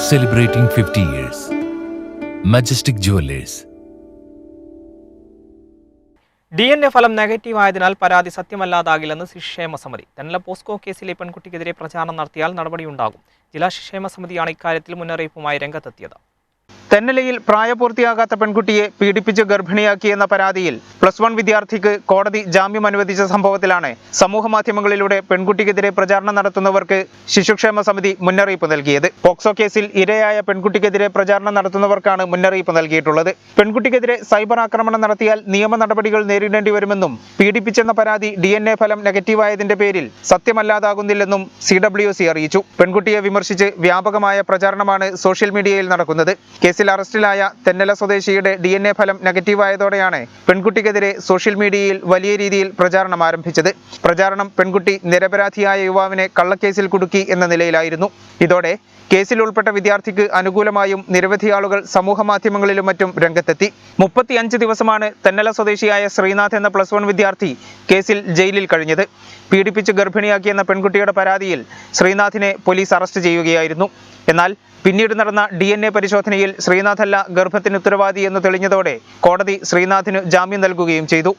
celebrating 50 years. Majestic Jewelers. D N A ഫലം negative ആയതിനാൽ പരാതി സത്യമല്ലാതാകില്ലെന്ന് ശിക്ഷേമ സമിതി തെന്നല പോസ്കോ കേസിലെ പെൺകുട്ടിക്കെതിരെ പ്രചാരണം നടത്തിയാൽ നടപടിയുണ്ടാകും ജില്ലാ ശിക്ഷേമ സമിതിയാണ് ഇക്കാര്യത്തിൽ മുന്നറിയിപ്പുമായി രംഗത്തെത്തിയത് തെന്നലയിൽ പ്രായപൂർത്തിയാകാത്ത പെൺകുട്ടിയെ പീഡിപ്പിച്ച് ഗർഭിണിയാക്കിയെന്ന പരാതിയിൽ പ്ലസ് വൺ വിദ്യാർത്ഥിക്ക് കോടതി ജാമ്യം അനുവദിച്ച സംഭവത്തിലാണ് സമൂഹ മാധ്യമങ്ങളിലൂടെ പെൺകുട്ടിക്കെതിരെ പ്രചാരണം നടത്തുന്നവർക്ക് ശിശുക്ഷേമ സമിതി മുന്നറിയിപ്പ് നൽകിയത്. പോക്സോ കേസിൽ ഇരയായ പെൺകുട്ടിക്കെതിരെ പ്രചാരണം നടത്തുന്നവർക്കാണ് മുന്നറിയിപ്പ് നൽകിയിട്ടുള്ളത്. പെൺകുട്ടിക്കെതിരെ സൈബർ ആക്രമണം നടത്തിയാൽ നിയമ നടപടികൾ നേരിടേണ്ടി വരുമെന്നും പീഡിപ്പിച്ചെന്ന പരാതി ഡി എൻ എ ഫലം നെഗറ്റീവായതിന്റെ പേരിൽ സത്യമല്ലാതാകുന്നില്ലെന്നും സി ഡബ്ല്യു സി അറിയിച്ചു. പെൺകുട്ടിയെ വിമർശിച്ച് വ്യാപകമായ പ്രചാരണമാണ് സോഷ്യൽ മീഡിയയിൽ നടക്കുന്നത്. കേസിൽ അറസ്റ്റിലായ തെന്നല സ്വദേശിയുടെ ഡി എൻ എ ഫലം നെഗറ്റീവായതോടെയാണ് പെൺകുട്ടിക്കെതിരെ സോഷ്യൽ മീഡിയയിൽ വലിയ രീതിയിൽ പ്രചാരണം ആരംഭിച്ചത്. പ്രചാരണം പെൺകുട്ടി നിരപരാധിയായ യുവാവിനെ കള്ളക്കേസിൽ കുടുക്കി എന്ന നിലയിലായിരുന്നു. ഇതോടെ കേസിൽ ഉൾപ്പെട്ട വിദ്യാർത്ഥിക്ക് അനുകൂലമായും നിരവധി ആളുകൾ സമൂഹ മാധ്യമങ്ങളിലും മറ്റും രംഗത്തെത്തി. മുപ്പത്തിയഞ്ച് ദിവസമാണ് തെന്നല സ്വദേശിയായ ശ്രീനാഥ് എന്ന പ്ലസ് വൺ വിദ്യാർത്ഥി കേസിൽ ജയിലിൽ കഴിഞ്ഞത്. പീഡിപ്പിച്ച് ഗർഭിണിയാക്കിയെന്ന പെൺകുട്ടിയുടെ പരാതിയിൽ ശ്രീനാഥിനെ പോലീസ് അറസ്റ്റ് ചെയ്യുകയായിരുന്നു. എന്നാൽ പിന്നീട് നടന്ന ഡി എൻ എ പരിശോധനയിൽ ശ്രീനാഥല്ല ഗർഭത്തിന് ഉത്തരവാദി എന്ന് തെളിഞ്ഞതോടെ കോടതി ശ്രീനാഥിന് ജാമ്യം നൽകുകയും ചെയ്തു